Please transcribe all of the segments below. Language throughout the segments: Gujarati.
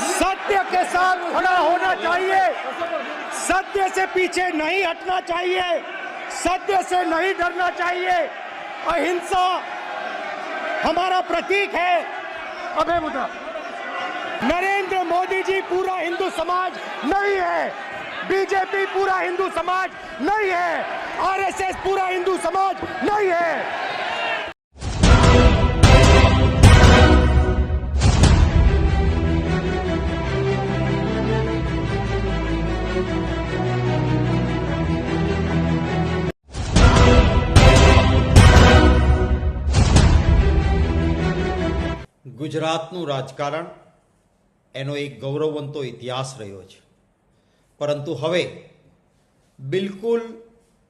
सत्य के साथ खड़ा होना चाहिए। सत्य से पीछे नहीं हटना चाहिए। सत्य से नहीं डरना चाहिए। अहिंसा हमारा प्रतीक है। अभय मुद्रा। नरेंद्र मोदी जी पूरा हिंदू समाज नहीं है। बीजेपी पूरा हिंदू समाज नहीं है। आरएसएस पूरा हिंदू समाज नहीं है। ગુજરાતનું રાજકારણ એનો એક ગૌરવવંતો ઇતિહાસ રહ્યો છે. પરંતુ હવે બિલકુલ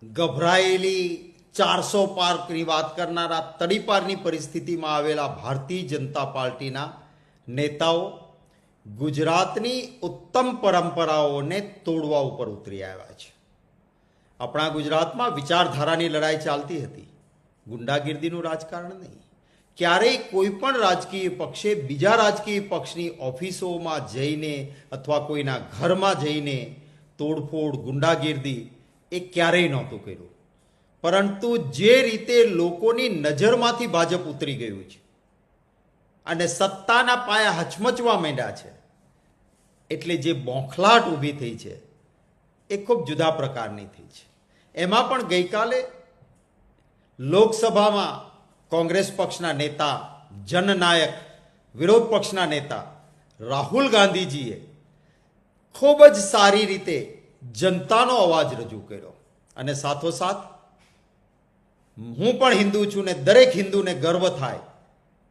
ગભરાયેલી ચારસો પાર્કની વાત કરનારા તડીપારની પરિસ્થિતિમાં આવેલા ભારતીય જનતા પાર્ટીના નેતાઓ ગુજરાતની ઉત્તમ પરંપરાઓને તોડવા ઉપર ઉતરી આવ્યા છે. આપણા ગુજરાતમાં વિચારધારાની લડાઈ ચાલતી હતી. ગુંડાગીર્દીનું રાજકારણ નહીં. ક્યારેય કોઈ પણ રાજકીય પક્ષે બીજા રાજકીય પક્ષની ઓફિસોમાં જઈને અથવા કોઈના ઘરમાં જઈને તોડફોડ, ગુંડાગીર્દી એ ક્યારેય નહોતું કર્યું. પરંતુ જે રીતે લોકોની નજરમાંથી ભાજપ ઉતરી ગયું છે અને સત્તાના પાયા હચમચવા માંડ્યા છે, એટલે જે બોંખલાટ ઊભી થઈ છે એ ખૂબ જુદા પ્રકારની થઈ છે. એમાં પણ ગઈકાલે લોકસભામાં કોંગ્રેસ પક્ષના નેતા, જનનાયક, વિરોધ પક્ષના નેતા, રાહુલ ગાંધીજીએ ખૂબ જ સારી રીતે જનતાનો અવાજ રજૂ કર્યો. અને સાથોસાથ, હું પણ હિન્દુ છું ને દરેક હિન્દુને ગર્વ થાય,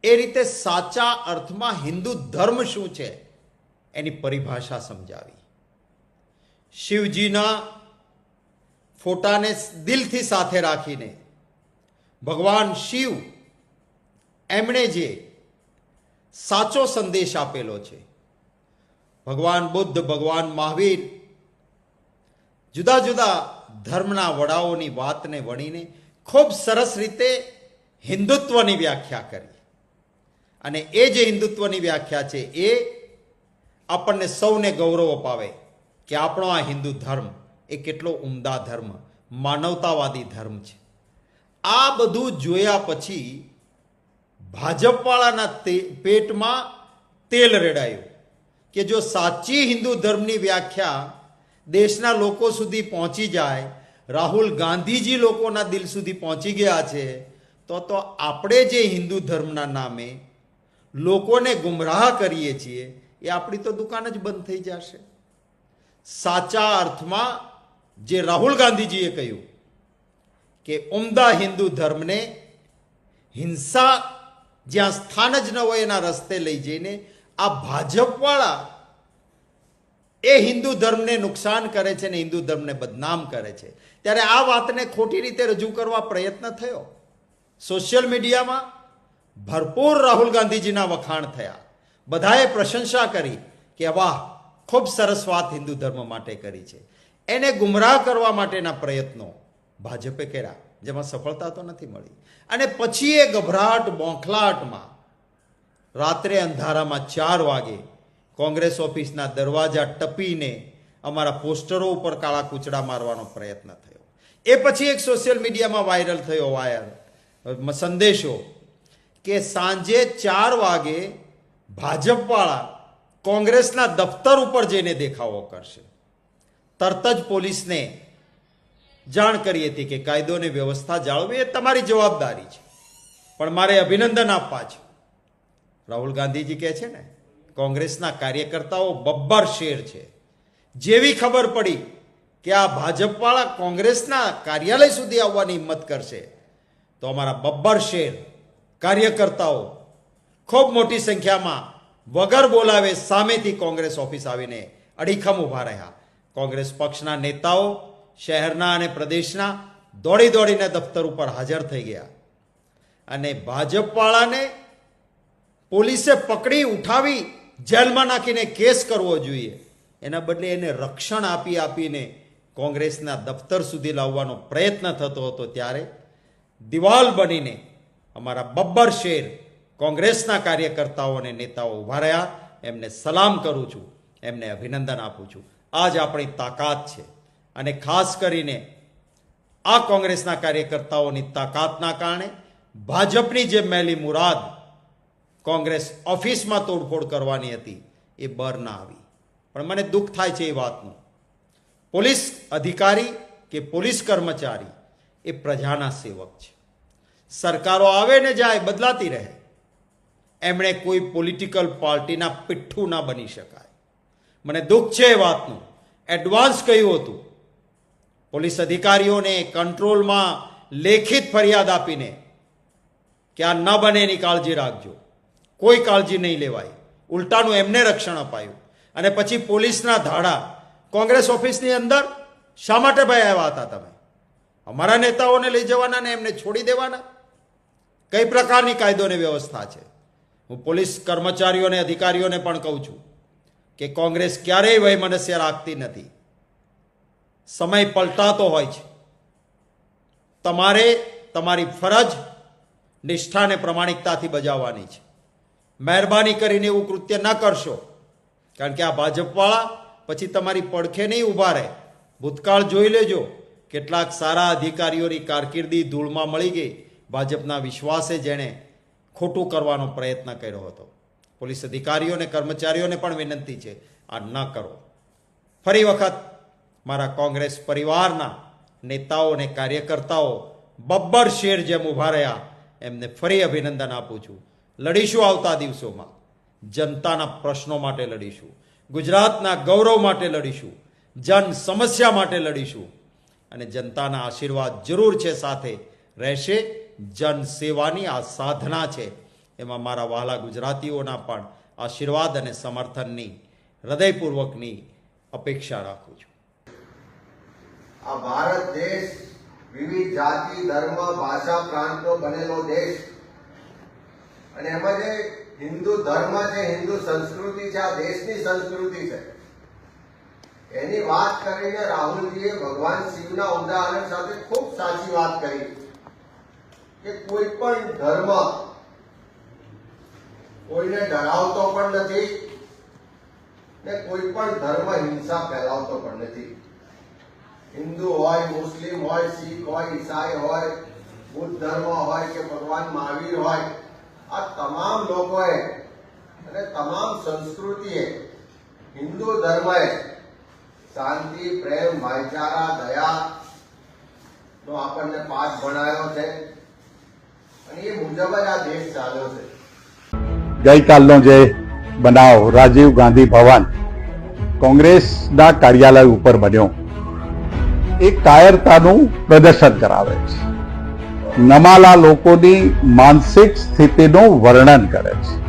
એ રીતે સાચા અર્થમાં હિન્દુ ધર્મ શું છે એની પરિભાષા સમજાવી. શિવજીના ફોટાને દિલથી સાથે રાખીને ભગવાન શિવ એમણે જે સાચો સંદેશ આપેલો છે. ભગવાન બુદ્ધ, ભગવાન મહાવીર, જુદા જુદા ધર્મના વડાઓની વાતને વણીને ખૂબ સરસ રીતે હિન્દુત્વની વ્યાખ્યા કરી. અને એ જે હિન્દુત્વની વ્યાખ્યા છે એ આપણને સૌને ગૌરવ અપાવે કે આપણો આ હિન્દુ ધર્મ એ કેટલો ઉમદા ધર્મ, માનવતાવાદી ધર્મ છે. આ બધું જોયા પછી ભાજપવાળાના પેટમાં તેલ રેડાયું કે જો સાચી હિન્દુ ધર્મની વ્યાખ્યા દેશના લોકો સુધી પહોંચી જાય, રાહુલ ગાંધીજી લોકોના દિલ સુધી પહોંચી ગયા છે, તો તો આપણે જે હિન્દુ ધર્મના નામે લોકોને ગુમરાહ કરીએ છીએ, એ આપણી તો દુકાન જ બંધ થઈ જશે. સાચા અર્થમાં જે રાહુલ ગાંધીજીએ કહ્યું કે ઉમદા હિન્દુ ધર્મને હિંસા જ્યાં સ્થાન જ ન હોય એના રસ્તે લઈ જઈને આ ભાજપવાળા એ હિન્દુ ધર્મને નુકસાન કરે છે ને હિન્દુ ધર્મને બદનામ કરે છે. ત્યારે આ વાતને ખોટી રીતે રજૂ કરવા પ્રયત્ન થયો. સોશિયલ મીડિયામાં ભરપૂર રાહુલ ગાંધીજીના વખાણ થયા. બધાએ પ્રશંસા કરી કે વાહ, ખૂબ સરસ વાત હિન્દુ ધર્મ માટે કરી છે. એને ગુમરાહ કરવા માટેના પ્રયત્નો ભાજપે કર્યા, જેમાં સફળતા તો નથી મળી. અને પછી એ ગભરાટ, બોંખલાટમાં રાત્રે અંધારામાં ચાર વાગે કોંગ્રેસ ઓફિસના દરવાજા ટપીને અમારા પોસ્ટરો ઉપર કાળા કૂચડા મારવાનો પ્રયત્ન થયો. એ પછી એક સોશિયલ મીડિયામાં વાયરલ થયો વાયર સંદેશો કે સાંજે ચાર વાગે ભાજપવાળા કોંગ્રેસના દફતર ઉપર જઈને દેખાવો કરશે. તરત જ પોલીસને જાણ કરી હતી કે કાયદો અને વ્યવસ્થા જાળવવી એ તમારી જવાબદારી છે. પણ મારે અભિનંદન આપવા છે. રાહુલ ગાંધીજી કહે છે ને, કોંગ્રેસના કાર્યકર્તાઓ બબ્બર શેર છે. જેવી ખબર પડી કે આ ભાજપવાળા કોંગ્રેસના કાર્યાલય સુધી આવવાની હિંમત કરશે, તો અમારા બબ્બર શેર કાર્યકર્તાઓ ખૂબ મોટી સંખ્યામાં વગર બોલાવે સામેથી કોંગ્રેસ ઓફિસ આવીને અડીખમ ઊભા રહ્યા. કોંગ્રેસ પક્ષના નેતાઓ શહેરના અને પ્રદેશના દોડી દોડીને દફતર ઉપર હાજર થઈ ગયા. અને ભાજપવાળાને પોલીસે પકડી ઉઠાવી જેલમાં નાખીને કેસ કરવો જોઈએ. એના બદલે એને રક્ષણ આપી આપીને કોંગ્રેસના દફતર સુધી લાવવાનો પ્રયત્ન થતો હતો ત્યારે દિવાલ બનીને અમારા બબ્બર શેર કોંગ્રેસના કાર્યકર્તાઓ અને નેતાઓ ઊભા રહ્યા. એમને સલામ કરું છું. એમને અભિનંદન આપું છું. આ જ આપણી તાકાત છે. અને ખાસ કરીને આ કોંગ્રેસના કાર્યકર્તાઓની તાકાતના કારણે ભાજપની જે મેલી મુરાદ કોંગ્રેસ ઓફિસમાં તોડફોડ કરવાની હતી, એ બર ના આવી. પણ મને દુઃખ થાય છે એ વાતનું. પોલીસ અધિકારી કે પોલીસ કર્મચારી એ પ્રજાના સેવક છે. સરકારો આવે ને જાય, બદલાતી રહે. એમણે કોઈ પોલિટિકલ પાર્ટીના પિઠ્ઠું ના બની શકાય. મને દુઃખ છે એ વાતનું. એડવાન્સ કહ્યું હતું પોલીસ અધિકારીઓને કંટ્રોલમાં લેખિત ફરિયાદ આપીને કે આ ન બને એની કાળજી રાખજો. કોઈ કાળજી નહીં લેવાય. ઉલટાનું એમને રક્ષણ અપાયું. અને પછી પોલીસના ધાડા કોંગ્રેસ ઓફિસની અંદર શા માટે ભાઈ આવ્યા હતા તમે? અમારા નેતાઓને લઈ જવાના ને એમને છોડી દેવાના? કઈ પ્રકારની કાયદોની વ્યવસ્થા છે? હું પોલીસ કર્મચારીઓને, અધિકારીઓને પણ કહું છું કે કોંગ્રેસ ક્યારેય વયમનસ્ય રાખતી નથી. સમય પલટાતો હોય છે. તમારે તમારી ફરજ નિષ્ઠા અને પ્રમાણિકતાથી બજાવવાની છે. મહેરબાની કરીને એવું કૃત્ય ન કરશો. કારણ કે આ ભાજપવાળા પછી તમારી પડખે નહીં ઊભા રહે. ભૂતકાળ જોઈ લેજો. કેટલાક સારા અધિકારીઓની કારકિર્દી ધૂળમાં મળી ગઈ. ભાજપના વિશ્વાસે જેણે ખોટું કરવાનો પ્રયત્ન કર્યો હતો. પોલીસ અધિકારીઓને કર્મચારીઓને પણ વિનંતી છે, આ ન કરો. ફરી વખત મારા કોંગ્રેસ પરિવારના નેતાઓ અને કાર્યકર્તાઓ બબ્બર શેર જેમ ઊભા રહ્યા, એમને ફરી અભિનંદન આપું છું. લડીશું આવતા દિવસોમાં. જનતાના પ્રશ્નો માટે લડીશું. ગુજરાતના ગૌરવ માટે લડીશું. જન સમસ્યા માટે લડીશું. અને જનતાના આશીર્વાદ જરૂર છે સાથે રહેશે. જન સેવાની આ સાધના છે. એમાં મારા વહાલા ગુજરાતીઓના પણ આશીર્વાદ અને સમર્થનની, હૃદયપૂર્વકની અપેક્ષા રાખું છું. આ ભારત દેશ વિવિધ જાતિ, ધર્મ, ભાષા, પ્રાંતો બનેલો દેશ. અને એમાં જે હિન્દુ ધર્મ છે, હિન્દુ સંસ્કૃતિ છે, આ દેશની સંસ્કૃતિ છે. એની વાત કરીને રાહુલજીએ ભગવાન શિવના ઉદાહરણ સાથે ખૂબ સાચી વાત કરી. કે કોઈ પણ ધર્મ કોઈને ડરાવતો પણ નથી ને કોઈ પણ ધર્મ હિંસા ફેલાવતો પણ નથી. હિન્દુ હોય, મુસ્લિમ હોય, શીખ હોય, ઈસાઈ હોય, બુદ્ધ ધર્મ હોય કે ભગવાન મહાવીર હોય, આ તમામ લોકોએ અને તમામ સંસ્કૃતિએ હિન્દુ ધર્મએ શાંતિ, પ્રેમ, ભાઈચારા, દયા નો આપણને પાઠ ભણાયો છે. અને એ મુજબ જ આ દેશ ચાલ્યો છે. ગઈકાલનો જે બનાવ, રાજીવ ગાંધી ભવન, કોંગ્રેસના કાર્યાલય ઉપર બન્યો. એ કાયરતાનું પ્રદર્શન કરાવે છે. નમાલા લોકોની માનસિક સ્થિતિનું વર્ણન કરે છે.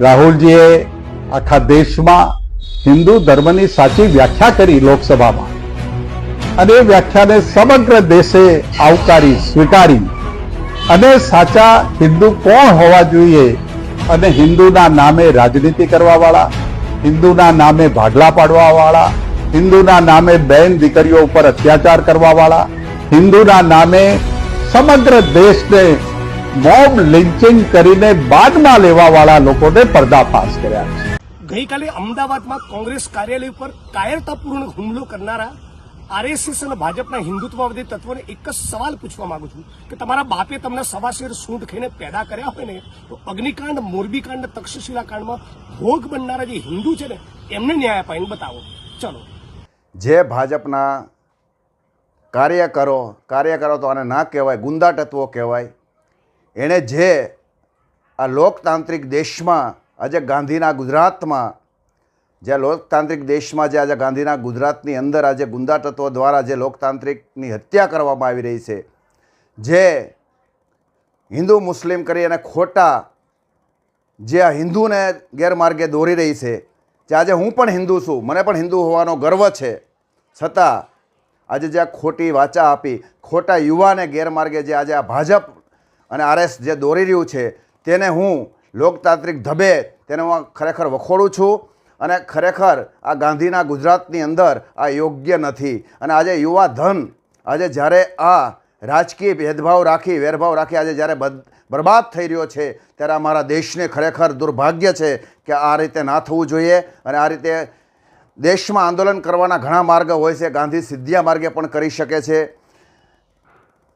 રાહુલજીએ આખા દેશમાં હિન્દુ ધર્મની સાચી વ્યાખ્યા કરી લોકસભામાં. અને એ વ્યાખ્યાને સમગ્ર દેશે આવકારી, સ્વીકારી. અને સાચા હિન્દુ કોણ હોવા જોઈએ? અને હિન્દુના નામે રાજનીતિ કરવાવાળા, હિન્દુના નામે ભાગલા પાડવા વાળા હિન્દુના નામે બેન દીકરીઓ ઉપર અત્યાચાર કરવાવાળા, હિન્દુના નામે સમગ્ર દેશને મોબ લિંચિંગ કરીને બાદમાં લેવાવાળા લોકોને પર્દાફાશ કર્યા છે. ગઈકાલે અમદાવાદમાં કોંગ્રેસ કાર્યાલય ઉપર કાયરતાપૂર્ણ હુમલો કરનારા આરએસએસ અને ભાજપના હિન્દુત્વવાદી તત્વોને એક જ સવાલ પૂછવા માંગુ છું કે તમારા બાપે તમને સવાશેર સૂંઢ ખાઈને પેદા કર્યા હોય ને, તો અગ્નિકાંડ, મોરબીકાંડ તક્ષશિલા કાંડમાં ભોગ બનનારા જે હિન્દુ છે ને, એમને ન્યાય અપાઈને બતાવો. ચલો. જે ભાજપના કાર્યકરો કાર્યકરો તો આને ના કહેવાય ગુંદા તત્વો કહેવાય, એણે જે આ લોકતાંત્રિક દેશમાં, આજે ગાંધીના ગુજરાતમાં, જે લોકતાંત્રિક દેશમાં જે આજે ગાંધીના ગુજરાતની અંદર આજે ગુંદા તત્વો દ્વારા જે લોકતાંત્રિકની હત્યા કરવામાં આવી રહી છે, જે હિન્દુ મુસ્લિમ કરી અને ખોટા જે આ હિન્દુને ગેરમાર્ગે દોરી રહી છે કે આજે હું પણ હિન્દુ છું, મને પણ હિન્દુ હોવાનો ગર્વ છે. છતાં, આજે જે આ ખોટી વાચા આપી, ખોટા યુવાને ગેરમાર્ગે જે આજે આ ભાજપ અને આરએસ જે દોરી રહ્યું છે, તેને હું લોકતાંત્રિક ધબે તેને હું ખરેખર વખોડું છું અને ખરેખર આ ગાંધીના ગુજરાતની અંદર આ યોગ્ય નથી. અને આજે યુવા ધન આજે જ્યારે આ રાજકીય ભેદભાવ રાખી, વેરભાવ રાખી, આજે જ્યારે બદ- બરબાદ થઈ રહ્યો છે. ત્યારે અમારા દેશને ખરેખર દુર્ભાગ્ય છે કે આ રીતે ના થવું જોઈએ અને આ રીતે દેશમાં આંદોલન કરવાના ઘણા માર્ગ હોય છે. ગાંધી સિદ્ધિયા માર્ગે પણ કરી શકે છે.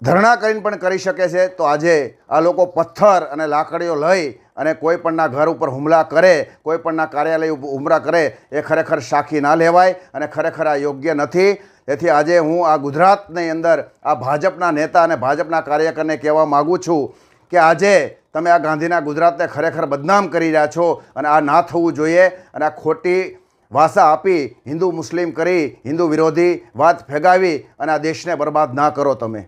ધરણા કરીને પણ કરી શકે છે. તો આજે આ લોકો પથ્થર અને લાકડીઓ લઈ અને કોઈ પણના ઘર ઉપર હુમલા કરે, કોઈ પણના કાર્યાલય ઉપર હુમલા કરે એ ખરેખર સાખી ના લેવાય અને ખરેખર આ યોગ્ય નથી. તેથી આજે હું આ ગુજરાતની અંદર આ ભાજપના નેતા અને ભાજપના કાર્યકરને કહેવા માગું છું કે આજે તમે આ ગાંધીના ગુજરાતને ખરેખર બદનામ કરી રહ્યા છો અને આ ના થવું જોઈએ અને આ ખોટી ભાષા આપી હિન્દુ મુસ્લિમ કરી હિન્દુ વિરોધી વાત ફેગાવી અને આ દેશને બરબાદ ના કરો તમે.